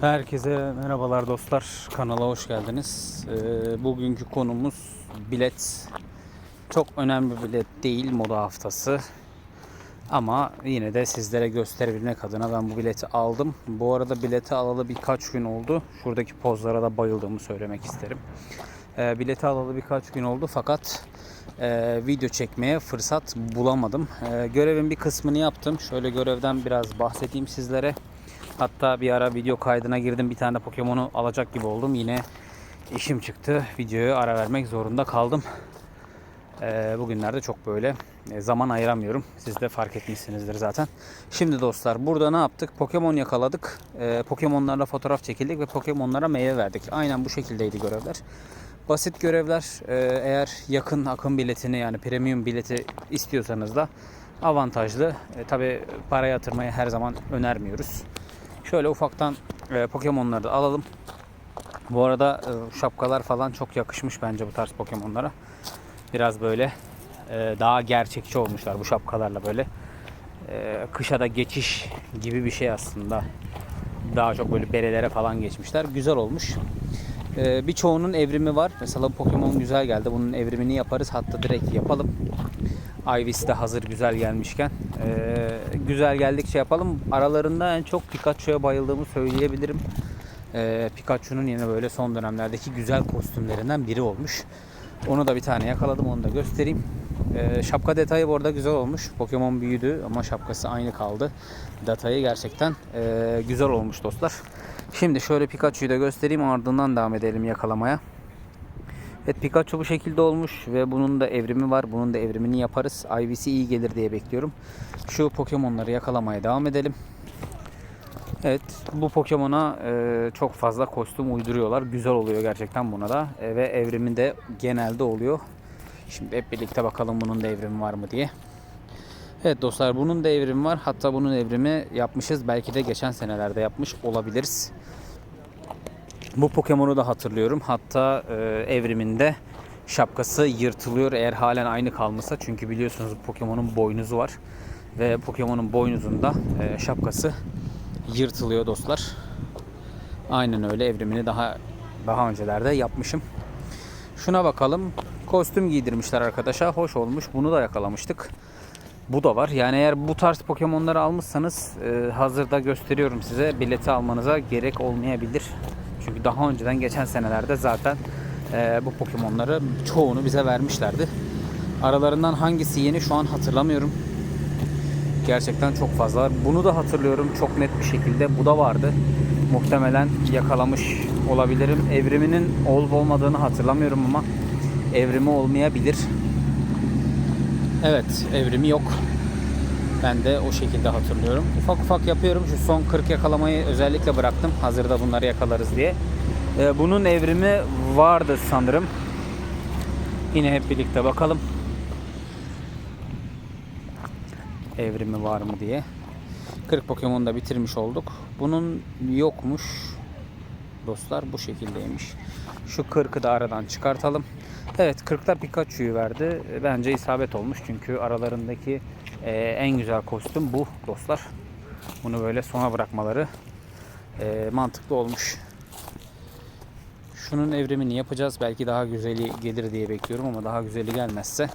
Herkese merhabalar dostlar. Kanala hoş geldiniz. Ee, bugünkü konumuz bilet. Çok önemli bir bilet değil moda haftası. Ama yine de sizlere gösterebilmek adına ben bu bileti aldım. Bu arada bileti alalı birkaç gün oldu. Şuradaki pozlara da bayıldığımı söylemek isterim. Ee, bileti alalı birkaç gün oldu fakat e, video çekmeye fırsat bulamadım. Ee, görevin bir kısmını yaptım. Şöyle görevden biraz bahsedeyim sizlere. Hatta bir ara video kaydına girdim. Bir tane Pokemon'u alacak gibi oldum. Yine işim çıktı. Videoya ara vermek zorunda kaldım. Ee, bugünlerde çok böyle e, zaman ayıramıyorum. Siz de fark etmişsinizdir zaten. Şimdi dostlar burada ne yaptık? Pokemon yakaladık. Ee, Pokemon'larla fotoğraf çekildik ve Pokemon'lara meyve verdik. Aynen bu şekildeydi görevler. Basit görevler. Ee, eğer yakın akım biletini yani premium bileti istiyorsanız da avantajlı. E, Tabi para yatırmayı her zaman önermiyoruz. Şöyle ufaktan e, Pokemon'ları da alalım. Bu arada e, şapkalar falan çok yakışmış bence bu tarz Pokemon'lara. Biraz böyle e, daha gerçekçi olmuşlar bu şapkalarla böyle. E, kışa da geçiş gibi bir şey aslında. Daha çok böyle berelere falan geçmişler. Güzel olmuş. E, birçoğunun evrimi var. Mesela Pokemon güzel geldi. Bunun evrimini yaparız. Hatta direkt yapalım. Ivy's de hazır güzel gelmişken. Ee, güzel geldikçe yapalım. Aralarında en çok Pikachu'ya bayıldığımı söyleyebilirim. Ee, Pikachu'nun yine böyle son dönemlerdeki güzel kostümlerinden biri olmuş. Onu da bir tane yakaladım onu da göstereyim. Ee, şapka detayı bu arada güzel olmuş. Pokemon büyüdü ama şapkası aynı kaldı. Detayı gerçekten e, güzel olmuş dostlar. Şimdi şöyle Pikachu'yu da göstereyim ardından devam edelim yakalamaya. Evet Pikachu bu şekilde olmuş ve bunun da evrimi var. Bunun da evrimini yaparız. IVC iyi gelir diye bekliyorum. Şu Pokemon'ları yakalamaya devam edelim. Evet bu Pokemon'a e, çok fazla kostüm uyduruyorlar. Güzel oluyor gerçekten buna da. E, ve evrimi de genelde oluyor. Şimdi hep birlikte bakalım bunun da evrimi var mı diye. Evet dostlar bunun da evrimi var. Hatta bunun evrimi yapmışız. Belki de geçen senelerde yapmış olabiliriz. Bu Pokemon'u da hatırlıyorum. Hatta e, evriminde şapkası yırtılıyor eğer halen aynı kalmışsa. Çünkü biliyorsunuz Pokemon'un boynuzu var. Ve Pokemon'un boynuzunda e, şapkası yırtılıyor dostlar. Aynen öyle evrimini daha daha öncelerde yapmışım. Şuna bakalım. Kostüm giydirmişler arkadaşa. Hoş olmuş. Bunu da yakalamıştık. Bu da var. Yani eğer bu tarz Pokemon'ları almışsanız e, hazırda gösteriyorum size. Bileti almanıza gerek olmayabilir. Çünkü daha önceden geçen senelerde zaten e, bu Pokemon'ları çoğunu bize vermişlerdi. Aralarından hangisi yeni şu an hatırlamıyorum. Gerçekten çok fazla. Bunu da hatırlıyorum çok net bir şekilde. Bu da vardı. Muhtemelen yakalamış olabilirim. Evriminin olup olmadığını hatırlamıyorum ama evrimi olmayabilir. Evet, evrimi yok. Ben de o şekilde hatırlıyorum. Ufak ufak yapıyorum. Şu son 40 yakalamayı özellikle bıraktım. Hazırda bunları yakalarız diye. Ee, bunun evrimi vardı sanırım. Yine hep birlikte bakalım. Evrimi var mı diye. 40 Pokemon da bitirmiş olduk. Bunun yokmuş. Dostlar bu şekildeymiş. Şu 40'ı da aradan çıkartalım. Evet 40'ta Pikachu'yu verdi. Bence isabet olmuş çünkü aralarındaki e, en güzel kostüm bu dostlar. Bunu böyle sona bırakmaları e, mantıklı olmuş. Şunun evrimini yapacağız. Belki daha güzeli gelir diye bekliyorum ama daha güzeli gelmezse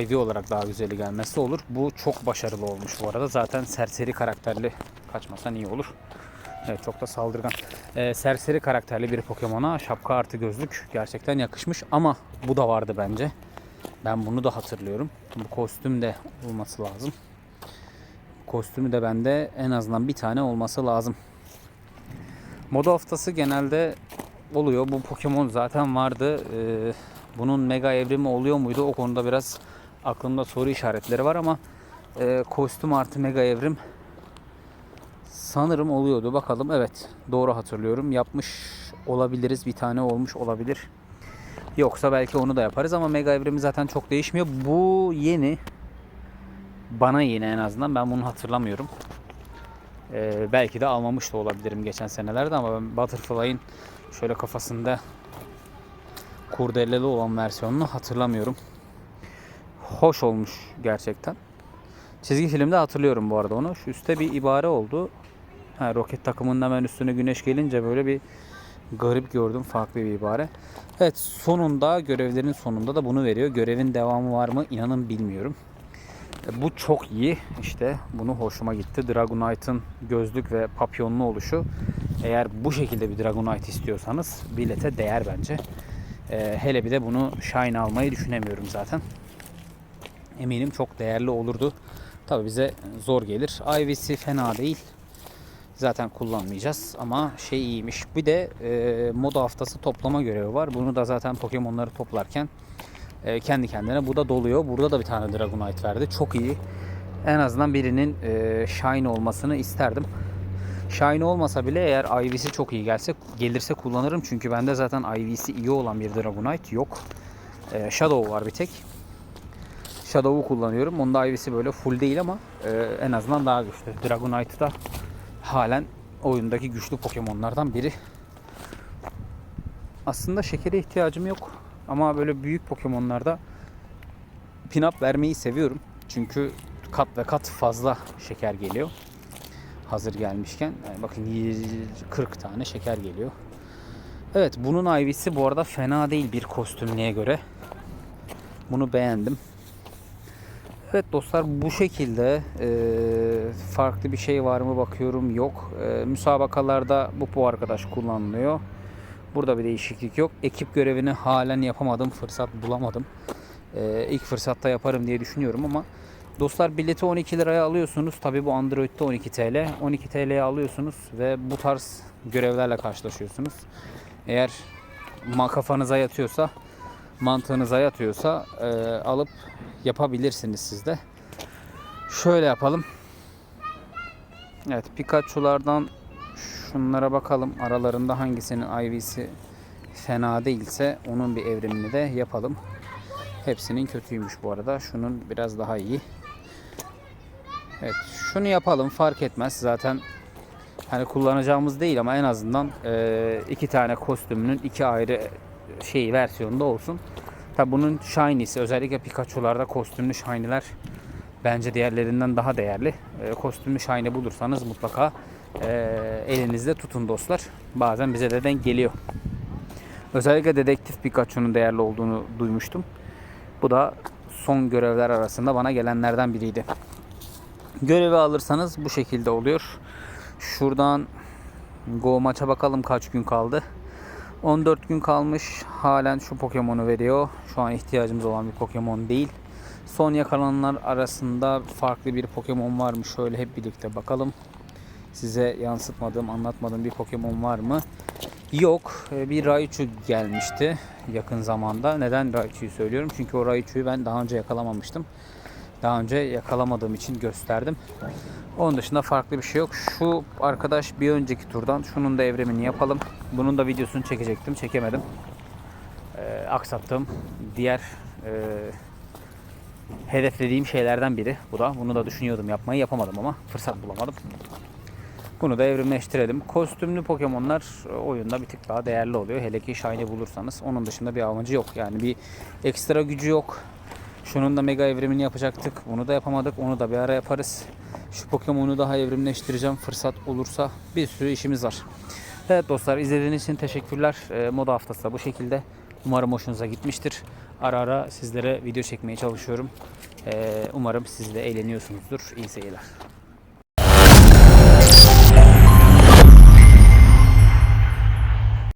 IV olarak daha güzeli gelmezse olur. Bu çok başarılı olmuş bu arada. Zaten serseri karakterli kaçmasan iyi olur. Evet çok da saldırgan. Ee, serseri karakterli bir Pokemon'a şapka artı gözlük gerçekten yakışmış ama bu da vardı bence. Ben bunu da hatırlıyorum. Bu kostüm de olması lazım. Kostümü de bende en azından bir tane olması lazım. Moda haftası genelde oluyor. Bu Pokemon zaten vardı. Ee, bunun mega evrimi oluyor muydu? O konuda biraz aklımda soru işaretleri var ama e, kostüm artı mega evrim sanırım oluyordu. Bakalım evet doğru hatırlıyorum. Yapmış olabiliriz. Bir tane olmuş olabilir. Yoksa belki onu da yaparız ama mega evrimi zaten çok değişmiyor. Bu yeni. Bana yeni en azından. Ben bunu hatırlamıyorum. Ee, belki de almamış da olabilirim geçen senelerde ama ben Butterfly'in şöyle kafasında kurdeleli olan versiyonunu hatırlamıyorum. Hoş olmuş gerçekten. Çizgi filmde hatırlıyorum bu arada onu. Şu üstte bir ibare oldu. Ha, roket takımının hemen üstüne güneş gelince böyle bir garip gördüm. Farklı bir ibare. Evet sonunda görevlerin sonunda da bunu veriyor. Görevin devamı var mı inanın bilmiyorum. E, Bu çok iyi. İşte bunu hoşuma gitti. Dragonite'ın gözlük ve papyonlu oluşu. Eğer bu şekilde bir Dragonite istiyorsanız bilete değer bence. E, hele bir de bunu Shine almayı düşünemiyorum zaten. Eminim çok değerli olurdu. Tabi bize zor gelir. IV'si fena değil. Zaten kullanmayacağız ama şey iyiymiş. Bir de e, moda haftası toplama görevi var. Bunu da zaten Pokemon'ları toplarken e, kendi kendine bu da doluyor. Burada da bir tane Dragonite verdi. Çok iyi. En azından birinin e, Shine olmasını isterdim. Shine olmasa bile eğer IV'si çok iyi gelse gelirse kullanırım. Çünkü bende zaten IV'si iyi olan bir Dragonite yok. E, Shadow var bir tek. Shadow'u kullanıyorum. Onda IV'si böyle full değil ama e, en azından daha güçlü. Dragonite da halen oyundaki güçlü Pokemon'lardan biri. Aslında şekere ihtiyacım yok. Ama böyle büyük Pokemon'larda pin-up vermeyi seviyorum. Çünkü kat ve kat fazla şeker geliyor. Hazır gelmişken. Yani bakın 40 tane şeker geliyor. Evet bunun IV'si bu arada fena değil bir kostümlüğe göre. Bunu beğendim. Evet dostlar bu şekilde e, farklı bir şey var mı bakıyorum yok. E, müsabakalarda bu bu arkadaş kullanılıyor. Burada bir değişiklik yok. Ekip görevini halen yapamadım. Fırsat bulamadım. E, ilk fırsatta yaparım diye düşünüyorum ama dostlar bileti 12 liraya alıyorsunuz. Tabi bu Android'de 12 TL. 12 TL'ye alıyorsunuz ve bu tarz görevlerle karşılaşıyorsunuz. Eğer kafanıza yatıyorsa mantığınıza yatıyorsa e, alıp yapabilirsiniz siz de. Şöyle yapalım. Evet Pikachu'lardan şunlara bakalım. Aralarında hangisinin IV'si fena değilse onun bir evrimini de yapalım. Hepsinin kötüymüş bu arada. Şunun biraz daha iyi. Evet şunu yapalım fark etmez. Zaten hani kullanacağımız değil ama en azından e, iki tane kostümünün iki ayrı şey versiyonda olsun. Tabi bunun shiny'si özellikle Pikachu'larda kostümlü shiny'ler bence diğerlerinden daha değerli. E, kostümlü shiny bulursanız mutlaka e, elinizde tutun dostlar. Bazen bize de denk geliyor. Özellikle dedektif Pikachu'nun değerli olduğunu duymuştum. Bu da son görevler arasında bana gelenlerden biriydi. Görevi alırsanız bu şekilde oluyor. Şuradan Go maça bakalım kaç gün kaldı. 14 gün kalmış. Halen şu Pokemon'u veriyor. Şu an ihtiyacımız olan bir Pokemon değil. Son yakalananlar arasında farklı bir Pokemon var mı? Şöyle hep birlikte bakalım. Size yansıtmadığım, anlatmadığım bir Pokemon var mı? Yok. Ee, Bir Raichu gelmişti yakın zamanda. Neden Raichu'yu söylüyorum? Çünkü o Raichu'yu ben daha önce yakalamamıştım. Daha önce yakalamadığım için gösterdim. Onun dışında farklı bir şey yok. Şu arkadaş bir önceki turdan şunun da evrimini yapalım. Bunun da videosunu çekecektim. Çekemedim. Ee, aksattığım diğer e, hedeflediğim şeylerden biri. Bu da. Bunu da düşünüyordum yapmayı. Yapamadım ama fırsat bulamadım. Bunu da evrimleştirelim. Kostümlü Pokemon'lar e, oyunda bir tık daha değerli oluyor. Hele ki Shiny bulursanız. Onun dışında bir amacı yok. Yani bir ekstra gücü yok. Şunun da mega evrimini yapacaktık. Bunu da yapamadık. Onu da bir ara yaparız. Şu Pokemon'u daha evrimleştireceğim. Fırsat olursa bir sürü işimiz var. Evet dostlar izlediğiniz için teşekkürler. E, moda haftası da bu şekilde. Umarım hoşunuza gitmiştir. Ara ara sizlere video çekmeye çalışıyorum. E, umarım siz de eğleniyorsunuzdur. İyi seyirler.